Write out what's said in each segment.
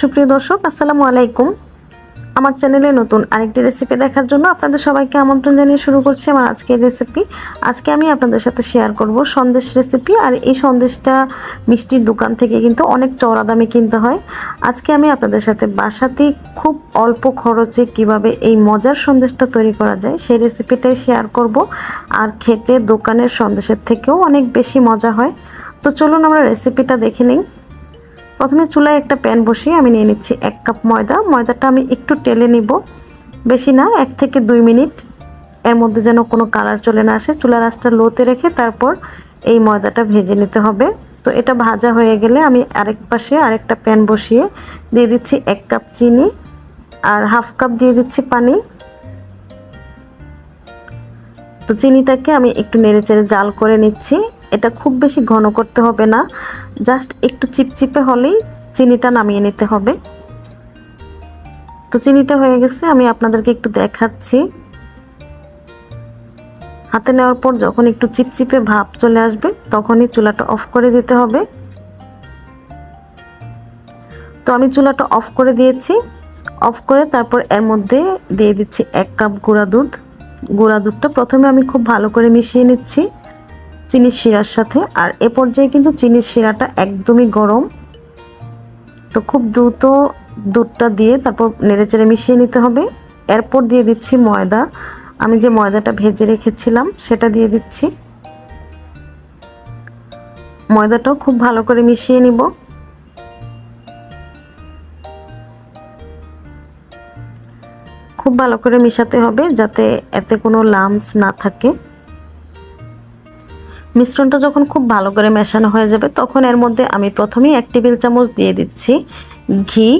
সুপ্রিয় দর্শক, আসসালামু আলাইকুম। আমার চ্যানেলে নতুন আরেকটি রেসিপি দেখার জন্য আপনাদের সবাইকে আমন্ত্রণ জানিয়ে শুরু করছি আমার আজকের রেসিপি আজকে আমি আপনাদের সাথে শেয়ার করব সন্দেশ রেসিপি আর এই সন্দেশটা মিষ্টির দোকান থেকে কিন্তু অনেক চড়া দামে কিনতে হয়। আজকে আমি আপনাদের সাথে বাসাতে খুব অল্প খরচে কীভাবে এই মজার সন্দেশটা তৈরি করা যায় সেই রেসিপিটাই শেয়ার করব। আর খেতে দোকানের সন্দেশের থেকেও অনেক বেশি মজা হয়। তো চলুন আমরা রেসিপিটা দেখে নিই। প্রথমে চুলায় একটা প্যান বসিয়ে আমি নিয়ে নিচ্ছি এক কাপ ময়দা। ময়দাটা আমি একটু টেলে নিব। বেশি না, এক থেকে দুই মিনিট। এর মধ্যে যেন কোনো কালার চলে না আসে। চুলার আঁচটা লোতে রেখে তারপর এই ময়দাটা ভেজে নিতে হবে। তো এটা ভাজা হয়ে গেলে আমি আরেক পাশে আরেকটা প্যান বসিয়ে দিয়ে দিচ্ছি এক কাপ চিনি আর হাফ কাপ দিয়ে দিচ্ছি পানি। তো চিনিটাকে আমি একটু নেড়ে চেড়ে জাল করে নিচ্ছি। এটা খুব বেশি ঘন করতে হবে না, জাস্ট একটু চিপচিপে হলেই চিনিটা নামিয়ে নিতে হবে। তো চিনিটা হয়ে গেছে, আমি আপনাদেরকে একটু দেখাচ্ছি। হাতে নেওয়ার পর যখন একটু চিপচিপে ভাব চলে আসবে, তখনই চুলাটা অফ করে দিতে হবে। তো আমি চুলাটা অফ করে দিয়েছি। অফ করে তারপর এর মধ্যে দিয়ে দিচ্ছি এক কাপ গুঁড়া দুধ। গুঁড়া দুধটা প্রথমে আমি খুব ভালো করে মিশিয়ে নিচ্ছি চিনির শিরার সাথে। আর এ পর্যায়ে কিন্তু চিনির শিরাটা একদমই গরম। তো খুব দ্রুত দুধটা দিয়ে তারপর নেড়েচেড়ে মিশিয়ে নিতে হবে। এরপর দিয়ে দিচ্ছি ময়দা। আমি যে ময়দাটা ভেজে রেখেছিলাম, সেটা দিয়ে দিচ্ছি। ময়দাটাও খুব ভালো করে মিশিয়ে নিব। খুব ভালো করে মিশাতে হবে যাতে এতে কোনো লামস না থাকে। মিশ্রণটা যখন খুব ভালো করে মেশানো হয়ে যাবে, তখন এর মধ্যে আমি প্রথমেই এক টেবিল চামচ দিয়ে দিচ্ছি ঘি।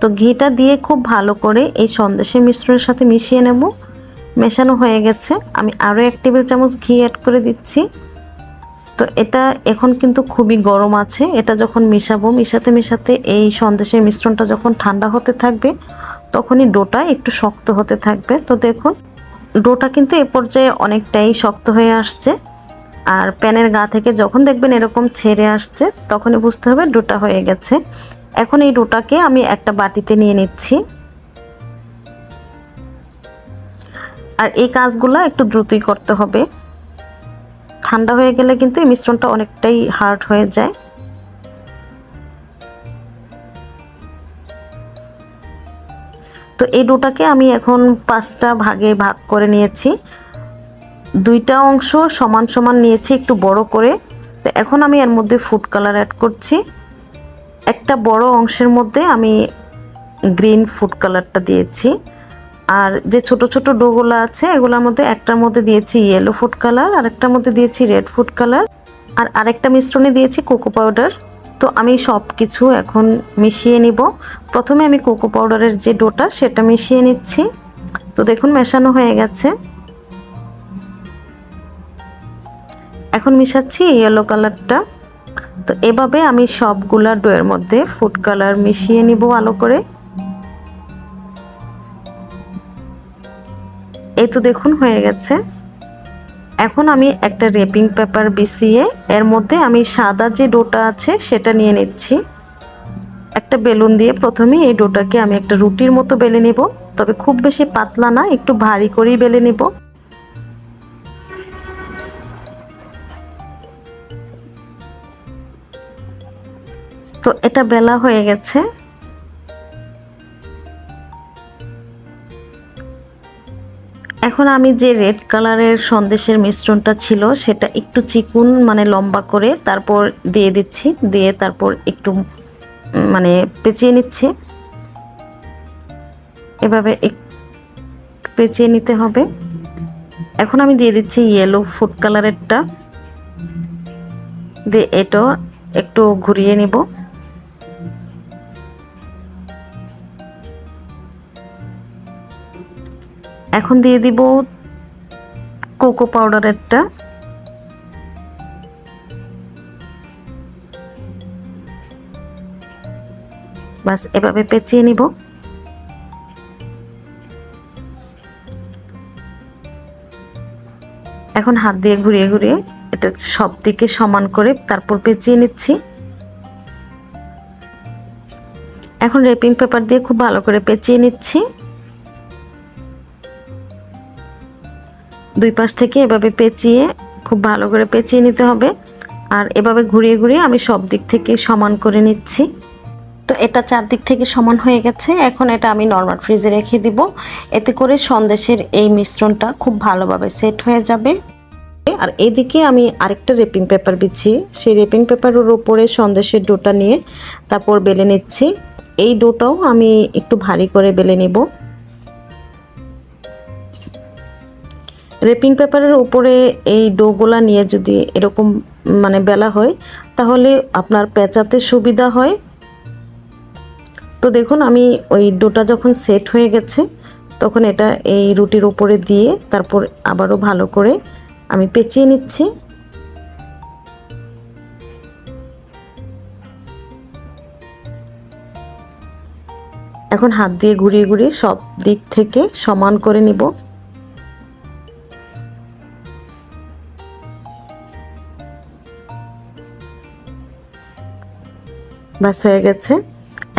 তো ঘিটা দিয়ে খুব ভালো করে এই সন্দেশের মিশ্রণের সাথে মিশিয়ে নেব। মেশানো হয়ে গেছে। আমি আরও এক টেবিল চামচ ঘি অ্যাড করে দিচ্ছি। তো এটা এখন কিন্তু খুবই গরম আছে। এটা যখন মিশাবো, মিশাতে মিশাতে এই সন্দেশের মিশ্রণটা যখন ঠান্ডা হতে থাকবে তখনই ডোটা একটু শক্ত হতে থাকবে। তো দেখুন, ডোটা কিন্তু এ পর্যায়ে অনেকটাই শক্ত হয়ে আসছে। আর প্যানের গা থেকে যখন দেখবেন এরকম ছেড়ে আসছে, তখনই বুঝতে হবে ডোটা হয়ে গেছে। এখন এই ডোটাকে আমি একটা বাটিতে নিয়ে নিচ্ছি। আর এই কাজগুলো একটু দ্রুতই করতে হবে। ঠান্ডা হয়ে গেলে কিন্তু এই মিশ্রণটা অনেকটাই হার্ড হয়ে যায়। তো এই ডোটাকে আমি এখন পাঁচটা ভাগে ভাগ করে নিয়েছি। দুইটা অংশ সমান সমান নিয়েছি একটু বড় করে। তো এখন আমি এর মধ্যে ফুড কালার অ্যাড করছি। একটা বড় অংশের মধ্যে আমি গ্রিন ফুড কালারটা দিয়েছি। আর যে ছোট ছোট ডোগুলো আছে, এগুলোর মধ্যে একটার মধ্যে দিয়েছি ইয়েলো ফুড কালার আর একটার মধ্যে দিয়েছি রেড ফুড কালার আর আরেকটা মিশ্রণে দিয়েছি কোকো পাউডার তো আমি সব কিছু এখন মিশিয়ে নিব। প্রথমে আমি কোকো পাউডারের যে ডোটা, সেটা মিশিয়ে নিচ্ছি। তো দেখুন, মেশানো হয়ে গেছে। এখন মিশাচ্ছি ইয়েলো কালারটা তো এভাবে আমি সবগুলা ডোয়ের মধ্যে ফুড কালার মিশিয়ে নিব ভালো করে। এই তো দেখুন, হয়ে গেছে। এখন আমি একটা রেপিং পেপার বিছিয়ে, এর মধ্যে আমি সাদা যে ডোটা আছে সেটা নিয়ে নিচ্ছি। একটা বেলুন দিয়ে প্রথমে এই ডোটাকে আমি একটা রুটির মতো বেলে নিব, তবে খুব বেশি পাতলা না, একটু ভারী করেই বেলে নিব। তো এটা বেলা হয়ে গেছে। এখন আমি যে রেড কালারের সন্দেশের মিশ্রণটা ছিল, সেটা একটু চিকুন মানে লম্বা করে তারপর দিয়ে দিচ্ছি, দিয়ে তারপর একটু মানে পেঁচিয়ে নিচ্ছি। এভাবে পেঁচিয়ে নিতে হবে। এখন আমি দিয়ে দিচ্ছি ইয়েলো ফুড কালারেরটা দিয়ে এটাও একটু ঘুরিয়ে নিব। এখন দিয়ে দিব কোকো পাউডারেরটা বাস, এভাবে পেঁচিয়ে নিব। এখন হাত দিয়ে ঘুরিয়ে ঘুরিয়ে এটা সব দিকে সমান করে তারপর পেঁচিয়ে নিচ্ছি। এখন রেপিং পেপার দিয়ে খুব ভালো করে পেঁচিয়ে নিচ্ছি। দুই পাশ থেকে এভাবে পেঁচিয়ে খুব ভালো করে পেঁচিয়ে নিতে হবে। আর এভাবে ঘুরিয়ে ঘুরিয়ে আমি সব দিক থেকে সমান করে নিচ্ছি। তো এটা চারদিক থেকে সমান হয়ে গেছে। এখন এটা আমি নর্মাল ফ্রিজে রেখে দিব। এতে করে সন্দেশের এই মিশ্রণটা খুব ভালোভাবে সেট হয়ে যাবে। আর এদিকে আমি আরেকটা রেপিং পেপার বিছি। সেই রেপিং পেপারের উপরে সন্দেশের ডোটা নিয়ে তারপর বেলে নিচ্ছি। এই ডোটাও আমি একটু ভারী করে বেলে নেব। রেপিং পেপারের উপরে এই ডোগুলা নিয়ে যদি এরকম মানে বেলা হয়, তাহলে আপনার পেঁচাতে সুবিধা হয়। তো দেখুন, আমি ওই ডোটা যখন সেট হয়ে গেছে, তখন এটা এই রুটির উপরে দিয়ে তারপর আবারও ভালো করে আমি পেঁচিয়ে নিচ্ছি। এখন হাত দিয়ে ঘুরিয়ে ঘুরিয়ে সব দিক থেকে সমান করে নিব। বাস হয়ে গেছে।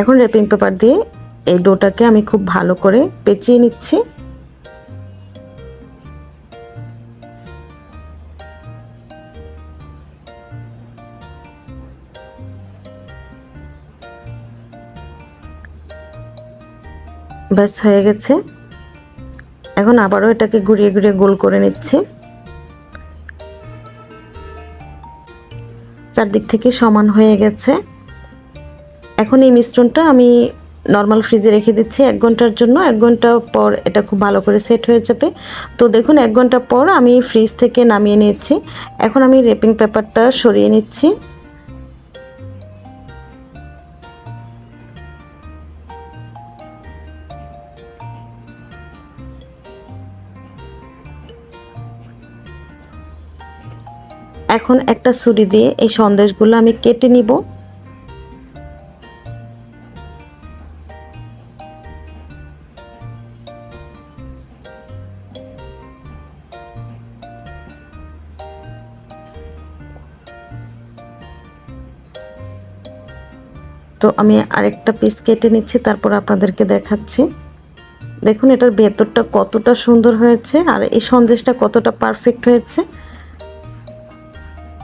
এখন রেপিং পেপার দিয়ে এই ডোটাকে আমি খুব ভালো করে পেঁচিয়ে নিচ্ছি। ব্যাস হয়ে গেছে। এখন আবারও এটাকে ঘুরিয়ে ঘুরিয়ে গোল করে নিচ্ছি। চারদিক থেকে সমান হয়ে গেছে। এখন এই মিশ্রণটা আমি নর্মাল ফ্রিজে রেখে দিচ্ছি এক ঘণ্টার জন্য। এক ঘণ্টা পর এটা খুব ভালো করে সেট হয়ে যাবে। তো দেখুন, এক ঘণ্টা পর আমি ফ্রিজ থেকে নামিয়ে নিয়েছি। এখন আমি রেপিং পেপারটা সরিয়ে নিচ্ছি। এখন একটা ছুরি দিয়ে এই সন্দেশগুলো আমি কেটে নিব। তো আমি আরেকটা পিস কেটে নিচ্ছি, তারপর আপনাদেরকে দেখাচ্ছি। দেখুন, এটার ভেতরটা কতটা সুন্দর হয়েছে আর এই সন্দেশটা কতটা পারফেক্ট হয়েছে।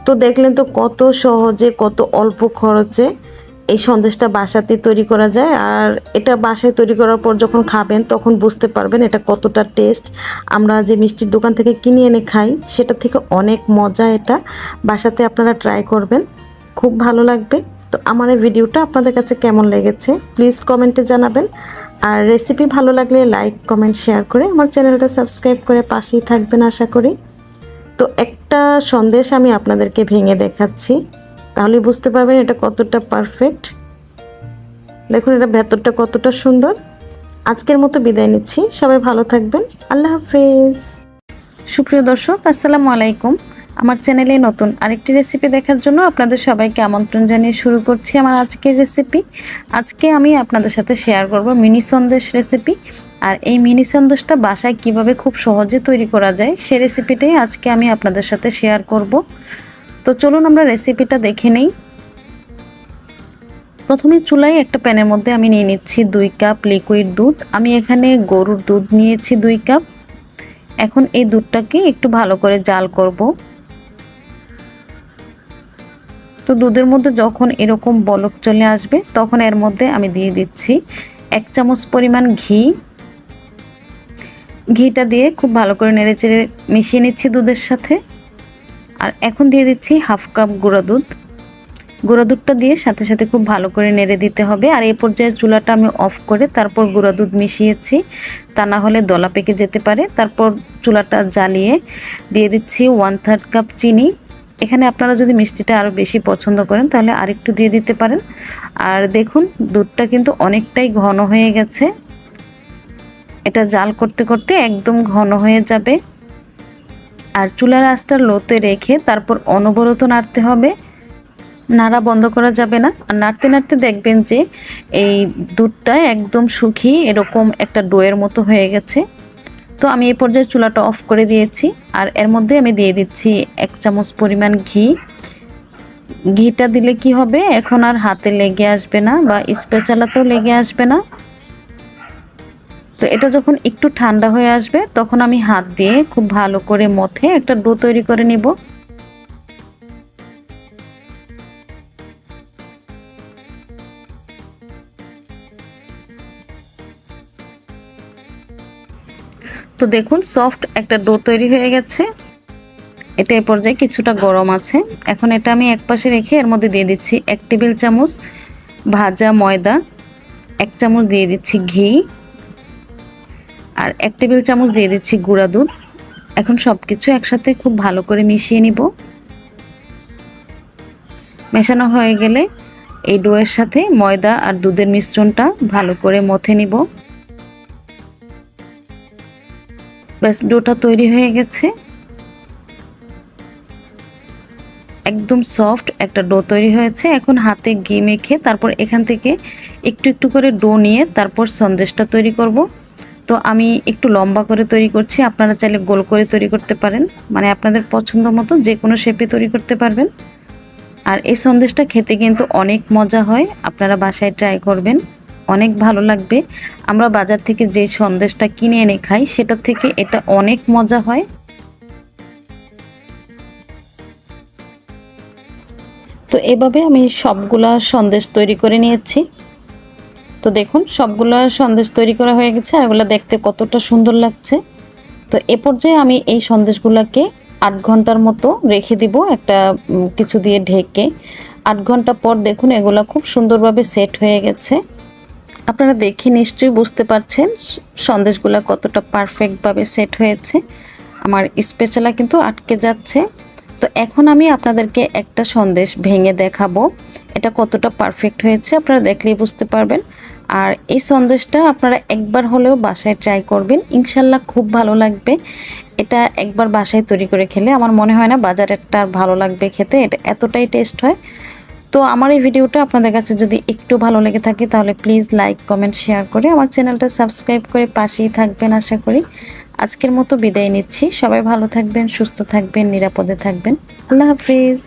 তো দেখলেন তো কত সহজে, কত অল্প খরচে এই সন্দেশটা বাসাতে তৈরি করা যায়। আর এটা বাসায় তৈরি করার পর যখন খাবেন, তখন বুঝতে পারবেন এটা কতটা টেস্ট আমরা যে মিষ্টির দোকান থেকে কিনে এনে খাই, সেটা থেকে অনেক মজা এটা। বাসাতে আপনারা ট্রাই করবেন। খুব ভালো লাগবে। তো আমার এই ভিডিওটা আপনাদের কাছে কেমন লেগেছে প্লিজ কমেন্টে জানাবেন। আর রেসিপি ভালো লাগলে লাইক কমেন্ট শেয়ার করে আমার চ্যানেলটা সাবস্ক্রাইব করে পাশেই থাকবেন আশা করি। তো একটা সন্দেশ আমি আপনাদেরকে ভেঙে দেখাচ্ছি, তাহলে বুঝতে পারবেন এটা কতটা পারফেক্ট দেখুন এটা ভেতরটা কতটা সুন্দর। আজকের মতো বিদায় নিচ্ছি, সবাই ভালো থাকবেন, আল্লাহ হাফেজ। সুপ্রিয় দর্শক, আসসালামু আলাইকুম। আমার চ্যানেলে নতুন আরেকটি রেসিপি দেখার জন্য আপনাদের সবাইকে আমন্ত্রণ জানিয়ে শুরু করছি আমার আজকের রেসিপি আজকে আমি আপনাদের সাথে শেয়ার করব মিনি সন্দেশ রেসিপি আর এই মিনি সন্দেশটা বাসায় কীভাবে খুব সহজে তৈরি করা যায়, সে রেসিপিটাই আজকে আমি আপনাদের সাথে শেয়ার করব। তো চলুন আমরা রেসিপিটা দেখে নেই। প্রথমে চুলায় একটা প্যানের মধ্যে আমি নিয়ে নিচ্ছি দুই কাপ লিকুইড দুধ। আমি এখানে গরুর দুধ নিয়েছি দুই কাপ এখন এই দুধটাকে একটু ভালো করে জাল করব। তো দুধের মধ্যে যখন এরকম বলক চলে আসবে, তখন এর মধ্যে আমি দিয়ে দিচ্ছি এক চামচ পরিমাণ ঘি। ঘিটা দিয়ে খুব ভালো করে নেড়ে চেড়ে মিশিয়ে নিচ্ছি দুধের সাথে। আর এখন দিয়ে দিচ্ছি হাফ কাপ গুঁড়া দুধ। গুঁড়া দুধটা দিয়ে সাথে সাথে খুব ভালো করে নেড়ে দিতে হবে। আর এই পর্যায়ে চুলাটা আমি অফ করে তারপর গুঁড়া দুধ মিশিয়েছি। তা না হলে দলা পেকে যেতে পারে। তারপর চুলাটা জ্বালিয়ে দিয়ে দিচ্ছি ওয়ান থার্ড কাপ চিনি। এখানে আপনারা যদি মিষ্টিটা আরও বেশি পছন্দ করেন, তাহলে আরেকটু দিয়ে দিতে পারেন। আর দেখুন, দুধটা কিন্তু অনেকটাই ঘন হয়ে গেছে। এটা জাল করতে করতে একদম ঘন হয়ে যাবে। আর চুলার আস্তার লোতে রেখে তারপর অনবরত নাড়তে হবে। নাড়া বন্ধ করা যাবে না। আর নাড়তে নাড়তে দেখবেন যে এই দুধটা একদম শুকিয়ে এরকম একটা ডোয়ের মতো হয়ে গেছে। তো আমি এই পর্যায়ে চুলাটা অফ করে দিয়েছি আর এর মধ্যে আমি দিয়ে দিচ্ছি এক চামচ পরিমাণ ঘি। ঘিটা দিলে কি হবে? এখন আর হাতে লেগে আসবে না বা স্পেশালাতেও লেগে আসবে না। তো এটা যখন একটু ঠান্ডা হয়ে আসবে, তখন আমি হাত দিয়ে খুব ভালো করে মথে একটা ডো তৈরি করে নিব। তো দেখুন সফট একটা ডো তৈরি হয়ে গেছে। এটা এ পর্যায়ে কিছুটা গরম আছে। এখন এটা আমি এক পাশে রেখে এর মধ্যে দিয়ে দিচ্ছি এক টেবিল চামচ ভাজা ময়দা, এক চামচ দিয়ে দিচ্ছি ঘি আর এক টেবিল চামচ দিয়ে দিচ্ছি গুঁড়া দুধ। এখন সব কিছু একসাথে খুব ভালো করে মিশিয়ে নিব। মেশানো হয়ে গেলে এই ডোয়ের সাথে ময়দা আর দুধের মিশ্রণটা ভালো করে মথে নিব। ব্যাস, ডোটা তৈরি হয়ে গেছে। একদম সফট একটা ডো তৈরি হয়েছে। এখন হাতে ঘি মেখে তারপর এখান থেকে একটু একটু করে ডো নিয়ে তারপর সন্দেশটা তৈরি করব। তো আমি একটু লম্বা করে তৈরি করছি, আপনারা চাইলে গোল করে তৈরি করতে পারেন। মানে আপনাদের পছন্দ মতো যে কোনো শেপে তৈরি করতে পারবেন। আর এই সন্দেশটা খেতে কিন্তু অনেক মজা হয়, আপনারা বাসায় ট্রাই করবেন। অনেক ভালো লাগবে। আমরা বাজার থেকে যে সন্দেশটা কিনে এনে খাই সেটার থেকে এটা অনেক মজা হয়। তো এভাবে আমি সবগুলা সন্দেশ তৈরি করে নিয়েছি। তো দেখুন, সবগুলো সন্দেশ তৈরি করা হয়ে গেছে আর এগুলো দেখতে কতটা সুন্দর লাগছে। তো এ পর্যায়ে আমি এই সন্দেশগুলোকে আট ঘণ্টার মতো রেখে দিব একটা কিছু দিয়ে ঢেকে। আট ঘণ্টা পর দেখুন, এগুলো খুব সুন্দরভাবে সেট হয়ে গেছে। আপনারা দেখে নিশ্চয়ই বুঝতে পারছেন, সন্দেশগুলো কতটা পারফেক্টভাবে সেট হয়েছে। আমার স্পেশালা কিন্তু আটকে যাচ্ছে। তো এখন আমি আপনাদেরকে একটা সন্দেশ ভেঙে দেখাবো। এটা কতটা পারফেক্ট হয়েছে আপনারা দেখলেই বুঝতে পারবেন। আর এই সন্দেশটা আপনারা একবার হলেও বাসায় ট্রাই করবেন। ইনশাল্লাহ খুব ভালো লাগবে। এটা একবার বাসায় তৈরি করে খেলে আমার মনে হয় না বাজারেরটা আর ভালো লাগবে খেতে। এটা এতটাই টেস্ট হয়। তো আমার এই ভিডিওটা আপনাদের কাছে যদি একটু ভালো লেগে থাকে, তাহলে প্লিজ লাইক কমেন্ট শেয়ার করে আমার চ্যানেলটা সাবস্ক্রাইব করে পাশেই থাকবেন আশা করি। আজকের মতো বিদায় নিচ্ছি। সবাই ভালো থাকবেন, সুস্থ থাকবেন, নিরাপদে থাকবেন। আল্লাহ হাফিজ।